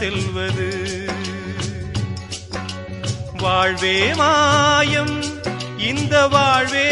செல்வது. வாழ்வே மாயம். இந்த வாழ்வே